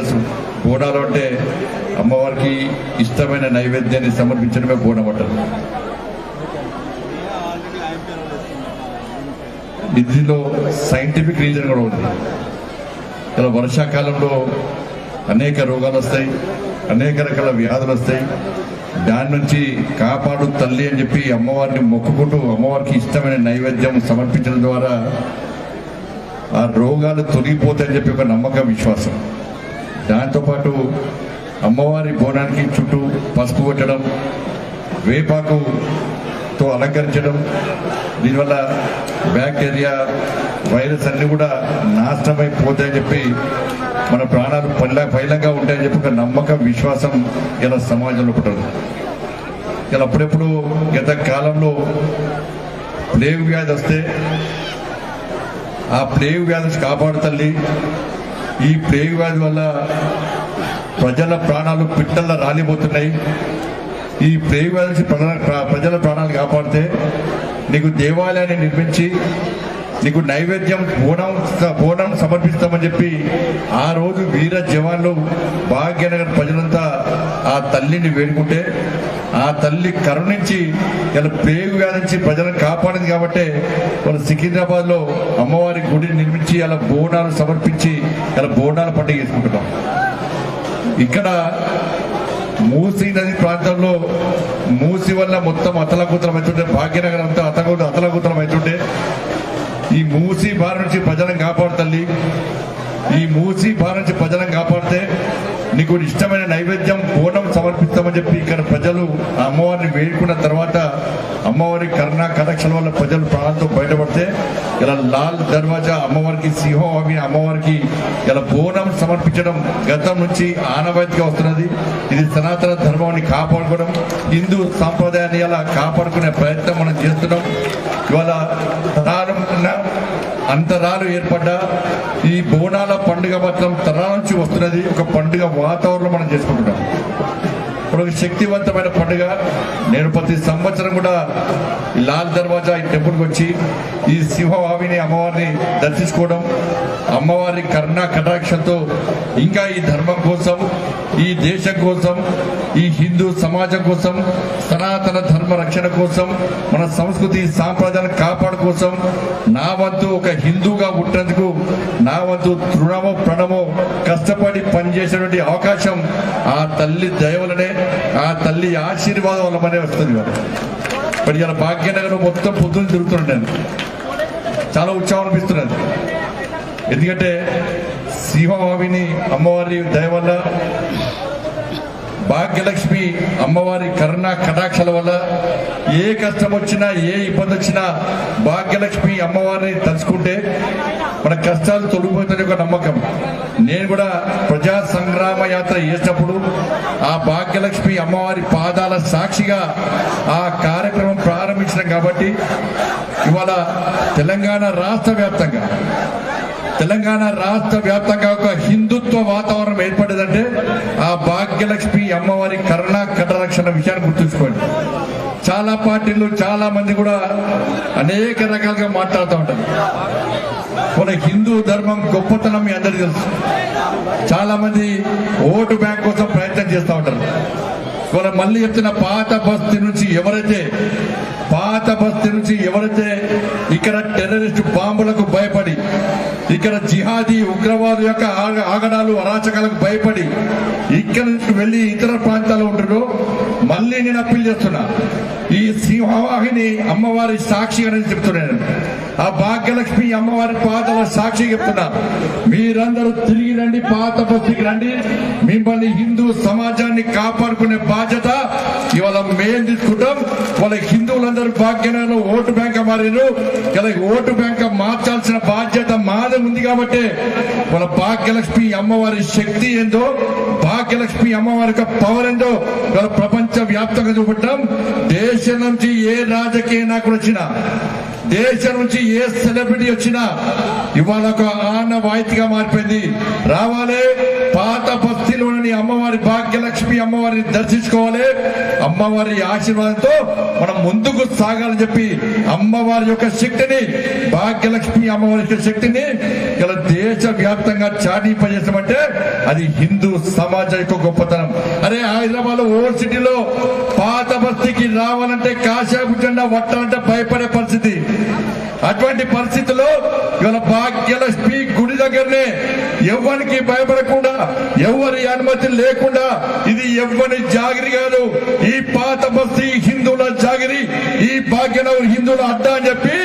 తెలుసు బోనాలు అంటే అమ్మవారికి ఇష్టమైన నైవేద్యాన్ని సమర్పించడమే బోనం అంటారు. ఇందులో సైంటిఫిక్ రీజన్ కూడా ఉంది. ఇలా వర్షాకాలంలో అనేక రోగాలు వస్తాయి అనేక రకాల వ్యాధులు వస్తాయి. దాని నుంచి కాపాడు తల్లి అని చెప్పి అమ్మవారిని మొక్కుకుంటూ అమ్మవారికి ఇష్టమైన నైవేద్యం సమర్పించడం ద్వారా ఆ రోగాలు తొలగిపోతాయని చెప్పి ఒక నమ్మకం విశ్వాసం. దాంతోపాటు అమ్మవారి బోనానికి చుట్టూ పసుపు కొట్టడం వేపాకుతో అలంకరించడం దీనివల్ల బ్యాక్టీరియా వైరస్ అన్ని కూడా నాశనమైపోతాయని చెప్పి మన ప్రాణాలు పైల పైలంగా ఉంటాయని చెప్పి ఒక నమ్మకం విశ్వాసం ఇలా సమాజంలో పుట్టదు. ఇలా అప్పుడెప్పుడు గత కాలంలో ప్లేగు వ్యాధి వస్తే ఆ ప్లేగు వ్యాధి కాపాడుతల్లి ఈ ప్రేగు వ్యాధి వల్ల ప్రజల ప్రాణాలు పిట్టల్లా రాలిపోతున్నాయి. ఈ ప్రేగు వ్యాధి ప్రజల ప్రాణాలు కాపాడితే నీకు దేవాలయాన్ని నిర్మించి నీకు నైవేద్యం బోనం బోనం సమర్పిస్తామని చెప్పి ఆ రోజు వీర జవాన్లు భాగ్యనగర్ ప్రజలంతా ఆ తల్లిని వేడుకుంటే ఆ తల్లి కరుణించి ఇలా పేగు వ్యాధించి ప్రజలను కాపాడింది కాబట్టి వాళ్ళు సికింద్రాబాద్లో అమ్మవారి గుడిని నిర్మించి అలా బోనాలు సమర్పించి ఇలా బోనాల పండుగ చేసుకుంటున్నాం. ఇక్కడ మూసీ నది ప్రాంతంలో మూసి వల్ల మొత్తం అతలకూతలం అవుతుంటే భాగ్యనగరం అంతా అతలకూతలం అవుతుంటే ఈ మూసి బారి నుంచి ప్రజలను కాపాడు తల్లి. ఈ మూసి బారి నుంచి ప్రజలను కాపాడితే నీకు ఇష్టమైన నైవేద్యం బోనం సమర్పిస్తామని చెప్పి ఇక్కడ ప్రజలు ఆ అమ్మవారిని వేడుకున్న తర్వాత అమ్మవారి కరుణ కటాక్షల వల్ల ప్రజలు ప్రాణంతో బయటపడితే ఇలా లాల్ దర్వాజా అమ్మవారికి సింహవామి అమ్మవారికి ఇలా బోనం సమర్పించడం గతం నుంచి ఆనవాయితీగా వస్తున్నది. ఇది సనాతన ధర్మాన్ని కాపాడుకోవడం హిందూ సాంప్రదాయాన్ని ఇలా కాపాడుకునే ప్రయత్నం మనం చేస్తున్నాం ఇవాళ తరాలు ఉన్న తరాలు ఏర్పడ్డ ఈ బోనాల పండుగ మాత్రం తరాల నుంచి వస్తున్నది. ఒక పండుగ వాతావరణం మనం చేసుకుంటున్నాం. ఇప్పుడు శక్తివంతమైన పండుగ. నేను ప్రతి సంవత్సరం కూడా లాల్ దర్వాజా ఈ టెంపుల్కి వచ్చి ఈ సింహవామిని అమ్మవారిని దర్శించుకోవడం అమ్మవారి కరుణ కటాక్షంతో ఇంకా ఈ ధర్మం కోసం ఈ దేశం కోసం ఈ హిందూ సమాజం కోసం సనాతన ధర్మ రక్షణ కోసం మన సంస్కృతి సాంప్రదాయాలను కాపాడు కోసం నా వంతు ఒక హిందూగా పుట్టినందుకు నా వంతు తృణమో ప్రణమో కష్టపడి పనిచేసేటువంటి అవకాశం ఆ తల్లి దయవలనే ఆ తల్లి ఆశీర్వాదం వల్లనే వస్తుంది మరి ఇలా భాగ్యనగర్ మొత్తం పొద్దున్న తిరుగుతుంటాను. చాలా ఉత్సాహం అనిపిస్తున్నది. ఎందుకంటే సింహవామిని అమ్మవారి దయ వల్ల భాగ్యలక్ష్మి అమ్మవారి కరుణ కటాక్షల వల్ల ఏ కష్టం వచ్చినా ఏ ఇబ్బంది వచ్చినా భాగ్యలక్ష్మి అమ్మవారిని తలుచుకుంటే మన కష్టాలు తొలగిపోతాయి ఒక నమ్మకం. నేను కూడా ప్రజా సంగ్రామ యాత్ర చేసినప్పుడు ఆ భాగ్యలక్ష్మి అమ్మవారి పాదాల సాక్షిగా ఆ కార్యక్రమం ప్రారంభించడం కాబట్టి ఇవాళ తెలంగాణ రాష్ట్ర వ్యాప్తంగా తెలంగాణ రాష్ట్ర వ్యాప్తంగా ఒక హిందుత్వ వాతావరణం ఏర్పడేదంటే ఆ భాగ్యలక్ష్మి అమ్మవారి కరుణ కటరక్షణ విషయాన్ని గుర్తుంచుకోండి. చాలా పార్టీలు చాలా మంది కూడా అనేక రకాలుగా మాట్లాడుతూ ఉంటారు. మన హిందూ ధర్మం గొప్పతనం మీ అందరికీ తెలుసు. చాలా మంది ఓటు బ్యాంక్ కోసం ప్రయత్నం చేస్తూ ఉంటారు. ఇవాళ మళ్ళీ చెప్తున్న పాత బస్తీ నుంచి ఎవరైతే పాత బస్తీ నుంచి ఎవరైతే ఇక్కడ టెర్రరిస్ట్ బాంబులకు భయపడి ఇక్కడ జిహాదీ ఉగ్రవాదు యొక్క ఆగ- ఆగడాలు అరాచకాలకు భయపడి ఇక్కడ నుంచి వెళ్ళి ఇతర ప్రాంతాల్లో ఉంటారో మళ్ళీ నేను అప్పీల్ చేస్తున్నా. ఈ సింహవాహిని అమ్మవారి సాక్షిగా నేను చెప్తున్నాను. ఆ భాగ్యలక్ష్మి అమ్మవారి పాదల సాక్షి చెప్తున్నా. మీరందరూ తిరిగి రండి పాత బస్తీకి రండి. మిమ్మల్ని హిందూ సమాజాన్ని కాపాడుకునే బాధ్యత ఇవాళ మేం తీసుకుంటాం. వాళ్ళ హిందువులందరూ భాగ్యంలో ఓటు బ్యాంక్ మారారు ఇలా ఓటు బ్యాంక్ మార్చాల్సిన బాధ్యత మాదే ఉంది కాబట్టి వాళ్ళ భాగ్యలక్ష్మి అమ్మవారి శక్తి ఏందో భాగ్యలక్ష్మి అమ్మవారి యొక్క పవర్ ఏందో ఇవాళ ప్రపంచ వ్యాప్తంగా చూపెట్టాం. దేశం నుంచి ఏ రాజకీయ నాకు వచ్చినా దేశం నుంచి ఏ సెలబ్రిటీ వచ్చినా ఇవాళ ఒక ఆనవాయితీగా మారిపోయింది. రావాలి పాత బస్తీలోని అమ్మవారి భాగ్యలక్ష్మి అమ్మవారిని దర్శించుకోవాలి. అమ్మవారి ఆశీర్వాదంతో మనం ముందుకు సాగాలని చెప్పి అమ్మవారి యొక్క శక్తిని భాగ్యలక్ష్మి అమ్మవారి యొక్క శక్తిని ఇలా దేశ వ్యాప్తంగా చాటింపజేసామంటే అది హిందూ సమాజం యొక్క గొప్పతనం. అరే హైదరాబాద్ ఓల్డ్ సిటీలో పాత బస్తీకి రావాలంటే కాశాపు జెండా పట్టాలంటే భయపడే పరిస్థితి. అటువంటి పరిస్థితుల్లో ఇవాళ భాగ్యలక్ష్మి గుడి దగ్గరనే ఎవరికి భయపడకుండా ఎవరి అనుమతి లేకుండా ఇది ఎవ్వని జాగిరి కాదు. ఈ పాత బస్తీ హిందువుల జాగిరి ఈ భాగ్యనగర్ హిందువుల అడ్డా అని చెప్పి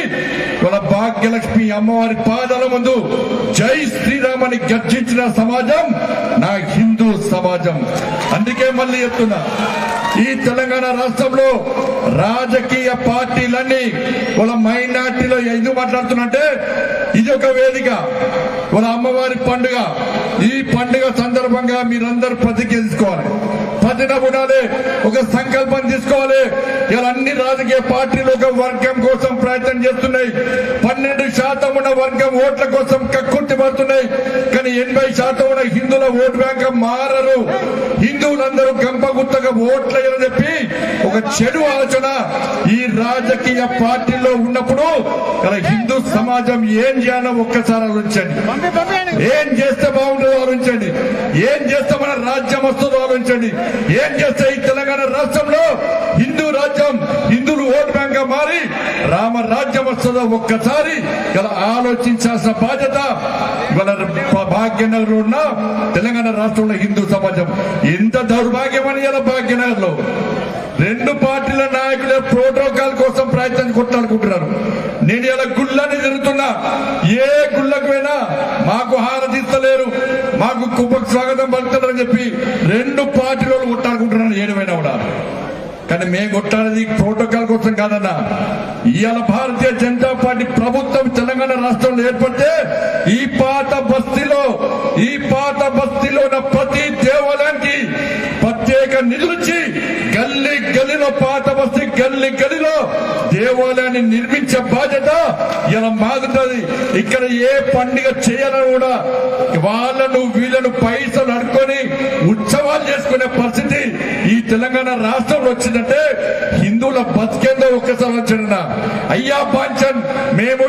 వాళ్ళ భాగ్యలక్ష్మి అమ్మవారి పాదాల ముందు జై శ్రీరామని గర్జించిన సమాజం నా హిందూ సమాజం. అందుకే మళ్ళీ చెప్తున్నా ఈ తెలంగాణ రాష్ట్రంలో రాజకీయ పార్టీలన్నీ వాళ్ళ మైనార్టీలో ఎందుకు మాట్లాడుతున్నంటే ఇది ఒక వేదిక వాళ్ళ అమ్మవారి పండుగ. ఈ పండుగ సందర్భంగా మీరందరూ ప్రతిజ్ఞ తీసుకోవాలి. ప్రతిన ఉండాలి. ఒక సంకల్పం తీసుకోవాలి. ఇలా అన్ని రాజకీయ పార్టీలు ఒక వర్గం కోసం ప్రయత్నం చేస్తున్నాయి. పన్నెండు శాతం ఉన్న వర్గం ఓట్ల కోసం కక్కుర్తి పడుతున్నాయి. కానీ ఎనభై శాతం ఉన్న హిందువుల ఓటు బ్యాంక్ మారరు. హిందువులందరూ గంపగుత్తగా ఓట్లయ్యని చెప్పి ఒక చెడు ఆలోచన ఈ రాజకీయ పార్టీలో ఉన్నప్పుడు ఇలా హిందూ సమాజం ఏం చేయాలో ఒక్కసారి ఆలోచించండి. ఏం చేస్తే బాగుంటుందో ఆలోచించండి. ఏం చేస్తే మన రాజ్యం వస్తుందో ఆలోచించండి. ఏం చేస్తే ఈ తెలంగాణ రాష్ట్రంలో హిందూ రాజ్యం హిందువులు ఓటు బ్యాంక్గా మారి రామ రాజ్యం వస్తుందో ఒక్కసారి ఇలా ఆలోచించాల్సిన బాధ్యత ఇవాళ భాగ్యనగర్ ఉన్న తెలంగాణ రాష్ట్రంలో హిందూ సమాజం. ఎంత దౌర్భాగ్యం అని ఇలా భాగ్యనగర్లో రెండు పార్టీల నాయకులే ప్రోటోకాల్ కోసం ప్రయత్నం కొట్టాలనుకుంటున్నారు. నేను ఇలా గుళ్ళని తిరుగుతున్నా. ఏ గుళ్ళకు పోయినా మాకు హారతిస్తలేరు మాకు కుప్పకు స్వాగతం పలుకుతారని చెప్పి రెండు పార్టీలో కొట్టాలనుకుంటున్నాను ఏడువైనా కూడా. కానీ మేము కొట్టాలది ప్రోటోకాల్ కోసం కాదన్న. ఇవాళ భారతీయ జనతా పార్టీ ప్రభుత్వం తెలంగాణ రాష్ట్రంలో ఏర్పడితే ఈ పాత బస్తీలో ఈ పాత బస్తీలో ఉన్న ప్రతి దేవాలయానికి ప్రత్యేక నిధులిచ్చి గల్లీ గల్లీలో పాత బస్తీ గల్లీ గల్లీలో దేవాలయాన్ని నిర్మించే బాధ్యత ఇలా మాగుతుంది. ఇక్కడ ఏ పండుగ చేయాలని కూడా వాళ్ళను వీళ్ళను పైసలు అడుకొని ఉత్సవాలు చేసుకునే పరిస్థితి ఈ తెలంగాణ రాష్ట్రంలో వచ్చిందంటే హిందువుల బతికేందో ఒక్కసారి వచ్చిన అయ్యా పాంచన్ మేము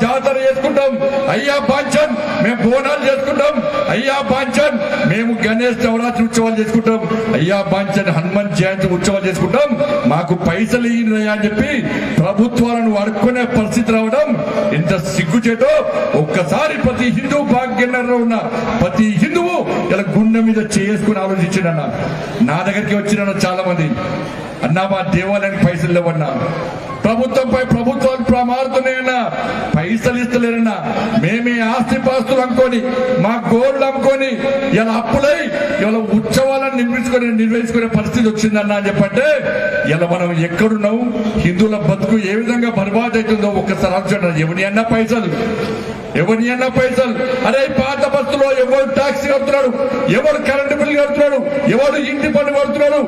జాతర చేసుకుంటాం. అయ్యా పాంచన్ మేము బోనాలు చేసుకుంటాం. అయ్యా పాంచన్ మేము గణేష్ నవరాత్రి ఉత్సవాలు చేసుకుంటాం. అయ్యా పాంచన్ హనుమాన్ జయంతి ఉత్సవాలు చేసుకుంటాం. మాకు పైసలు ఇయ్యనయ్యా అని చెప్పి ప్రభుత్వాలను వాడుకునే పరిస్థితి రావడం ఎంత సిగ్గుచేటో. ఒక్కసారి ప్రతి హిందూ భాగ్యంలో ఉన్న ప్రతి హిందువు ఇలా గుండె మీద చేసుకుని ఆలోచించిన నా దగ్గరికి వచ్చిన చాలా మంది అన్నా మా దేవాలయానికి పైసలు లేవన్నా. ప్రభుత్వంపై ప్రభుత్వాలు ప్రమారుతున్నాయన్నా పైసలు ఇస్తలేరన్నా మేమే ఆస్తి పాస్తులు అనుకొని మా గోల్డ్ అమ్ముకొని ఇలా అప్పులై ఇలా ఉత్సవాలను నిర్మించుకొని నిర్వహించుకునే పరిస్థితి వచ్చిందన్నా అని చెప్పంటే ఇలా మనం ఎక్కడున్నాం హిందువుల బతుకు ఏ విధంగా బర్బాద్ అవుతుందో ఒక్కసారి ఆలోచన ఎవరి అన్న పైసలు? ఎవరి అన్న పైసలు? అరే పాత బస్సులో ఎవరు టాక్సీ కడుతున్నాడు ఎవరు కరెంటు బిల్లు కడుతున్నాడు ఎవరు ఇంటి పని కడుతున్నాడు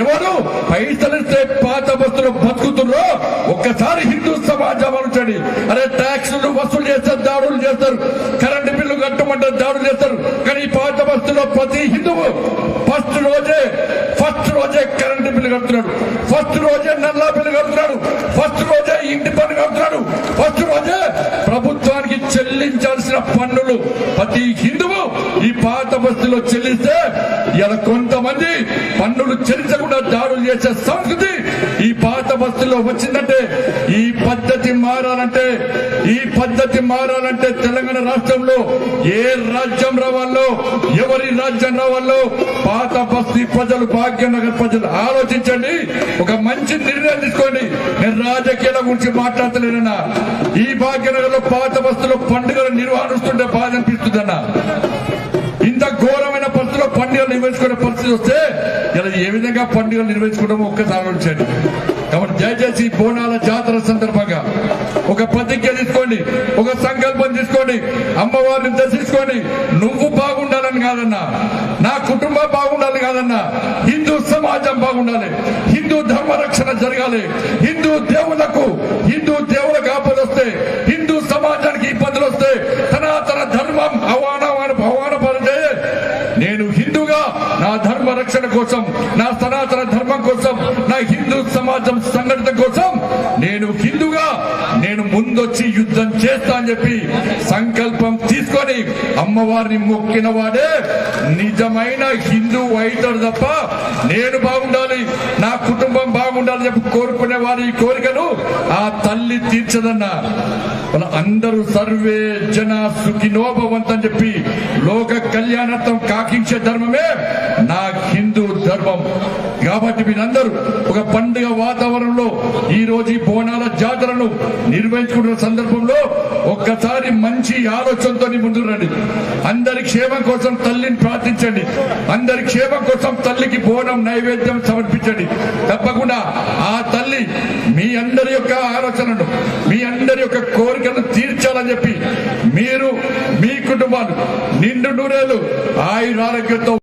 ఎవరు పైసలు ఇస్తే పాత బస్సులో బతుకుతున్నారో ఒక్కసారి హిందూ సమాజం అనుచండి అరే ట్యాక్సులు వసూలు చేస్తారు దాడులు చేస్తారు కరెంట్ కట్టమంటారు దాడులు చేస్తారు. కానీ ఈ పాత బస్తులో ప్రతి హిందువు ఫస్ట్ రోజే ఫస్ట్ రోజే కరెంటు బిల్లు కడుతున్నాడు. ఫస్ట్ రోజే నల్లా బిల్లు కడుతున్నాడు. ఫస్ట్ రోజే ఇంటి పన్ను కడుతున్నాడు. ఫస్ట్ రోజే ప్రభుత్వానికి చెల్లించాల్సిన పన్నులు ప్రతి హిందువు ఈ పాత బస్తులో చెల్లిస్తే ఇలా కొంతమంది పన్నులు చెల్లించకుండా దాడులు చేసే సంస్కృతి ఈ పాత బస్సులో వచ్చిందంటే ఈ పద్ధతి మారాలంటే ఈ పద్ధతి మారాలంటే తెలంగాణ రాష్ట్రంలో ఏ రాజ్యం రావాలో ఎవరి రాజ్యం రావాలో పాత బస్తీ ప్రజలు భాగ్యనగర్ ప్రజలు ఆలోచించండి. ఒక మంచి నిర్ణయం తీసుకోండి. నేను రాజకీయాల గురించి మాట్లాడతలేనన్నా. ఈ భాగ్యనగర్లో పాత బస్సులో పండుగలు నిర్వహిస్తుంటే బాధ అనిపిస్తుందన్నా. పరిస్థితిలో పండుగలు నిర్వహించుకునే పరిస్థితి వస్తే ఇలా ఏ విధంగా పండుగలు నిర్వహించుకోవడం ఒక్కసారి ఆలోచించండి. కాబట్టి దయచేసి బోనాల జాతర సందర్భంగా ఒక ప్రతిజ్ఞ తీసుకోండి ఒక సంకల్పం తీసుకోండి అమ్మవారిని దర్శించుకొని నువ్వు బాగుండాలని కాదన్నా నా కుటుంబం బాగుండాలి కాదన్నా హిందూ సమాజం బాగుండాలి హిందూ ధర్మ రక్షణ జరగాలి హిందూ దేవులకు హిందూ దేవులకు ఆపదొస్తే హిందూ సమాజానికి ఇబ్బందులు వస్తే సనాతన ధర్మం అవమాన అవమాన పడితే నేను హిందూగా నా ధర్మ రక్షణ కోసం నా సనాతన ధర్మం కోసం నా హిందూ సమాజం సంఘటన కోసం నేను హిందూగా నేను ముందొచ్చి యుద్ధం చేస్తా అని చెప్పి సంకల్పం తీసుకొని అమ్మవారిని మొక్కిన వాడే నిజమైన హిందూ అవుతాడు తప్ప నేను బాగుండాలి నా కుటుంబం బాగుండాలని చెప్పి కోరుకునే వారి కోరికను ఆ తల్లి తీర్చదన్న. అందరూ సర్వే జన సుఖినోభవంతం అని చెప్పి లోక కళ్యాణత్వం కాకించే ధర్మమే నా హిందూ ధర్మం. కాబట్టి మీరందరూ ఒక పండుగ వాతావరణంలో ఈ రోజు ఈ బోనాల జాతరను నిర్వహించుకుంటున్న సందర్భంలో ఒక్కసారి మంచి ఆలోచనతో ముందు రండి. అందరి క్షేమం కోసం తల్లిని ప్రార్థించండి. అందరి క్షేమం కోసం తల్లికి బోనం నైవేద్యం సమర్పించండి. తప్పకుండా ఆ తల్లి మీ అందరి యొక్క ఆలోచనను మీ అందరి యొక్క కోరికను తీర్చాలని చెప్పి మీరు మీ కుటుంబాలు నిండు నూరేలు ఆయురారోగ్యంతో